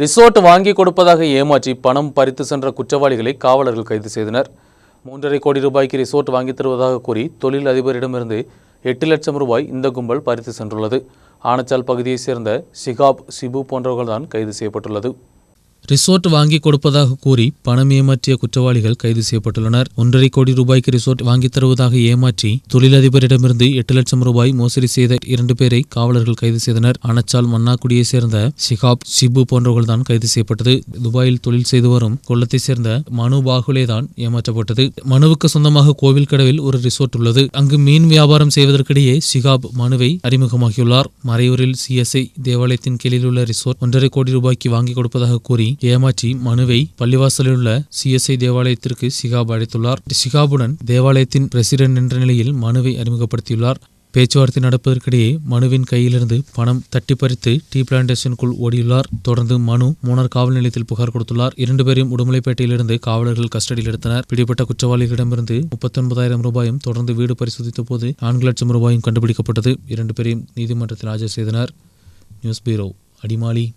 Resort வாங்கி கொடுப்பதாக ஏமாற்றி பணம் பறித்து சென்ற குற்றவாளிகளை காவலர்கள் கைது செய்தனர். மூன்றரை கோடி ரூபாய்க்கு ரிசோர்ட் வாங்கித் தருவதாக கூறி தொழில் அதிபரிடமிருந்து எட்டு லட்சம் ரூபாய் இந்த கும்பல் பறித்து சென்றுள்ளது. ஆனச்சால் பகுதியைச் சேர்ந்த சிகாப் சிபு போன்றவர்கள்தான் கைது செய்யப்பட்டுள்ளது. ரிசோர்ட் வாங்கி கொடுப்பதாக கூறி பணம் ஏமாற்றிய குற்றவாளிகள் கைது செய்யப்பட்டுள்ளனர். ஒன்றரை கோடி ரூபாய்க்கு ரிசோர்ட் வாங்கித் தருவதாக ஏமாற்றி தொழிலதிபரிடமிருந்து எட்டு லட்சம் ரூபாய் மோசடி செய்த இரண்டு பேரை காவலர்கள் கைது செய்தனர். அனச்சால் மன்னாக்குடியை சேர்ந்த ஷிகாப் சிபு போன்றவர்கள் தான் கைது செய்யப்பட்டது. துபாயில் தொழில் செய்து வரும் கொல்லத்தைச் சேர்ந்த மனு பாகுலே தான் ஏமாற்றப்பட்டது. மனுவுக்கு சொந்தமாக கோவில் கடவில் ஒரு ரிசோர்ட் உள்ளது. அங்கு மீன் வியாபாரம் செய்வதற்கிடையே ஷிகாப் மனுவை அறிமுகமாகியுள்ளார். மறையூரில் சிஎஸ்ஐ தேவாலயத்தின் கீழில் உள்ள ரிசோர்ட் ஒன்றரை கோடி ரூபாய்க்கு வாங்கி கொடுப்பதாக கூறி ஏமாற்றி மனுவை பள்ளிவாசலில் உள்ள சிஎஸ்ஐ தேவாலயத்திற்கு சிகாப் அழைத்துள்ளார். சிகாபுடன் தேவாலயத்தின் பிரசிடென்ட் என்ற நிலையில் மனுவை அறிமுகப்படுத்தியுள்ளார். பேச்சுவார்த்தை நடப்பதற்கிடையே மனுவின் கையிலிருந்து பணம் தட்டி பறித்து டீ பிளான்டேஷனுக்குள் ஓடியுள்ளார். தொடர்ந்து மனு மூணார் காவல் நிலையத்தில் புகார் கொடுத்துள்ளார். இரண்டு பேரையும் உடுமலைப்பேட்டையிலிருந்து காவலர்கள் கஸ்டடியில் எடுத்தனர். பிடிபட்ட குற்றவாளிகளிடமிருந்து முப்பத்தொன்பதாயிரம் ரூபாயும் தொடர்ந்து வீடு பரிசோதித்த போது நான்கு லட்சம் ரூபாயும் கண்டுபிடிக்கப்பட்டது. இரண்டு பேரையும் நீதிமன்றத்தில் ஆஜர் செய்தனர். News bureau Adimali.